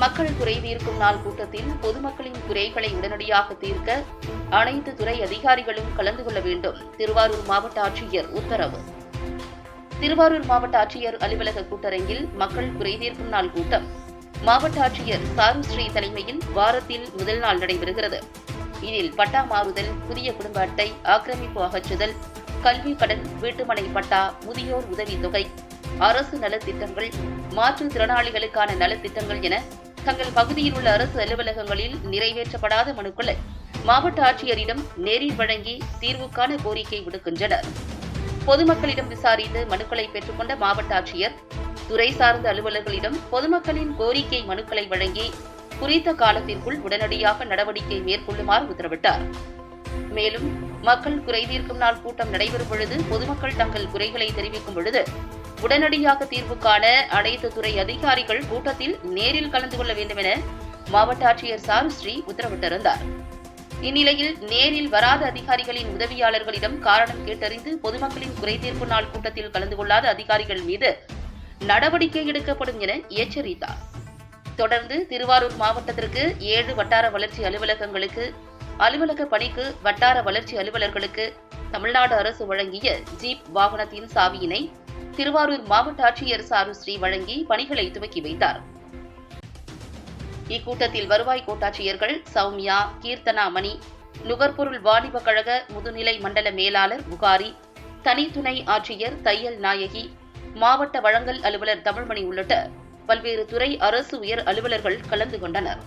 மக்கள் குறை தீர்க்கும் நாள் கூட்டத்தில் பொதுமக்களின் குறைகளை உடனடியாக தீர்க்க அனைத்து துறை அதிகாரிகளும் கலந்து கொள்ள வேண்டும். திருவாரூர் மாவட்ட ஆட்சியர் உத்தரவு. திருவாரூர் மாவட்ட ஆட்சியர் அலுவலக கூட்டரங்கில் மக்கள் குறை தீர்க்கும் நாள் கூட்டம். மாவட்ட ஆட்சியர் சாருஸ்ரீ தலைமையில் வாரத்தில் முதல் நாள் நடைபெறுகிறது. இதில் பட்டா மாறுதல் புதிய குடும்ப அட்டை ஆக்கிரமிப்பு அகற்றுதல் கல்வி கடன் வீட்டுமனை பட்டா முதியோர் உதவித்தொகை அரசு நலத்திட்டங்கள் மாற்றுத்திறனாளிகளுக்கான நலத்திட்டங்கள் என தங்கள் பகுதியில் உள்ள அரசு அலுவலகங்களில் நிறைவேற்றப்படாத மனுக்களை மாவட்ட ஆட்சியரிடம் நேரில் வழங்கி தீர்வுக்கான கோரிக்கை விடுக்கின்றனர். பொதுமக்களிடம் விசாரித்து மனுக்களை பெற்றுக்கொண்ட மாவட்ட ஆட்சியர் துறை சார்ந்த அலுவலர்களிடம் பொதுமக்களின் கோரிக்கை மனுக்களை வழங்கி குறித்த காலத்திற்குள் உடனடியாக நடவடிக்கை மேற்கொள்ளுமாறு உத்தரவிட்டார். மேலும் மக்கள் குறைதீர்க்கும் நாள் கூட்டம் நடைபெறும் பொழுது பொதுமக்கள் தங்கள் குறைகளை தெரிவிக்கும் பொழுது உடனடியாக தீர்வு காண அனைத்து துறை அதிகாரிகள் கூட்டத்தில் நேரில் கலந்து கொள்ள வேண்டும் என மாவட்ட ஆட்சியர் சாருஸ்ரீ உத்தரவிட்டிருந்தார். இந்நிலையில் நேரில் வராத அதிகாரிகளின் உதவியாளர்களிடம் காரணம் கேட்டறிந்து பொதுமக்களின் குறைதீர்ப்பு நாள் கூட்டத்தில் கலந்து கொள்ளாத அதிகாரிகள் மீது நடவடிக்கை எடுக்கப்படும் என எச்சரித்தார். தொடர்ந்து திருவாரூர் மாவட்டத்திற்கு ஏழு வட்டார வளர்ச்சி அலுவலகங்களுக்கு அலுவலக பணிக்கு வட்டார வளர்ச்சி அலுவலர்களுக்கு தமிழ்நாடு அரசு வழங்கிய ஜீப் வாகனத்தின் சாவியினை திருவாரூர் மாவட்ட ஆட்சியர் சாருஸ்ரீ வழங்கி பணிகளை துவக்கி வைத்தார். இக்கூட்டத்தில் வருவாய் கோட்டாட்சியர்கள் சௌமியா கீர்த்தனா மணி நுகர்பொருள் வாணிப கழக முதுநிலை மண்டல மேலாளர் புகாரி தனித்துணை ஆட்சியர் தையல் நாயகி மாவட்ட வழங்கல் அலுவலர் தமிழ்மணி உள்ளிட்ட பல்வேறு துறை அரசு உயர் அலுவலர்கள் கலந்து கொண்டனர்.